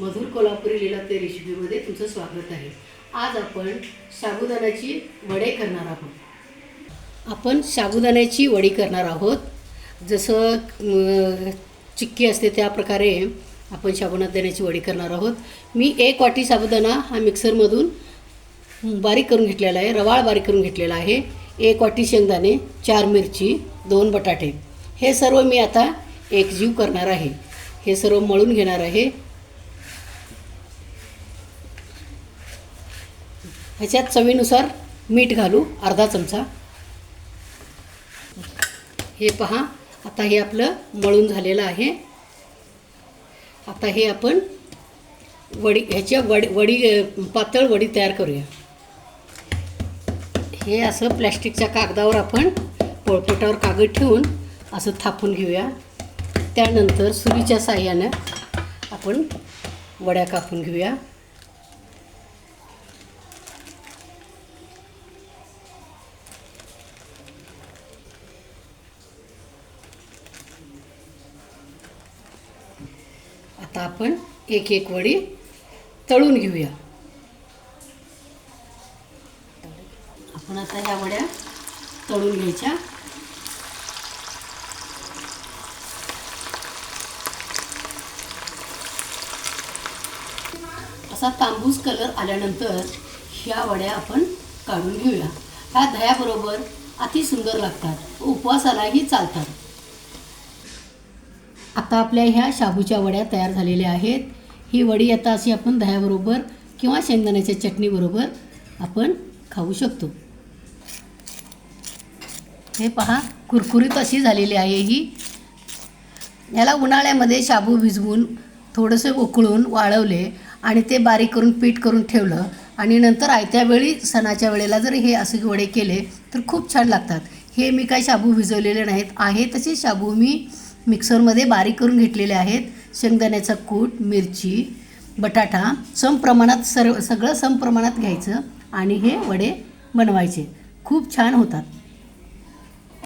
मधुर कोल्हापुरी लीला ते रेसिपीमध्ये तुमचं स्वागत आहे. आज आपण साबुदाण्याची वडे करणार आहोत. आपण साबुदाण्याची वडी करणार आहोत. जसं चिक्की असते त्या प्रकारे आपण साबुदाण्याची वडी करणार आहोत. मी एक वाटी साबुदाणा हा मिक्सरमधून बारीक करून घेतलेला आहे रवाळ बारीक करून घेतलेला आहे. एक वाटी शेंगदाणे चार मिरची दोन बटाटे. हे सर्व मी आता एकजीव करणार आहे. हे सर्व मळून घेणार आहे. ह्याच्यात चवीनुसार मीठ घालू अर्धा चमचा. हे पहा आता हे आपलं मळून झालेलं आहे. आता हे आपण वडी ह्याच्या वडी वडी पातळ वडी तयार करूया. हे असं प्लॅस्टिकच्या कागदावर आपण पोळपोटावर कागद ठेवून असं थापून घेऊया. त्यानंतर सुरीच्या साह्यानं आपण वड्या कापून घेऊया. आता आपण एक एक वडी तळून घेऊया. आपण आता ह्या वड्या तळून घ्यायच्या. असा तांबूस कलर आल्यानंतर ह्या वड्या आपण काढून घेऊया. ह्या दह्याबरोबर अति सुंदर लागतात उपवासालाही चालतात. आता आपल्या ह्या शाबूच्या वड्या तयार झालेल्या आहेत. ही वडी आता अशी आपण दह्याबरोबर किंवा शेंगदाण्याच्या चटणीबरोबर आपण खाऊ शकतो. हे पहा कुरकुरीत अशी झालेली आहे ही. याला उन्हाळ्यामध्ये शाबू भिजवून थोडंसं उकळून वाळवले आणि ते बारीक करून पीठ करून ठेवलं आणि नंतर आयत्या वेळी सणाच्या वेळेला जर हे असे वडे केले तर खूप छान लागतात. हे मी काय शाबू भिजवलेले नाहीत. आहे तसे शाबू मी मिक्सरमध्ये बारीक करून घेतलेले आहेत. शेंगदाण्याचा कूट मिरची बटाटा सम प्रमाणात सर्व सगळं सम प्रमाणात घ्यायचं आणि हे वडे बनवायचे. खूप छान होतात.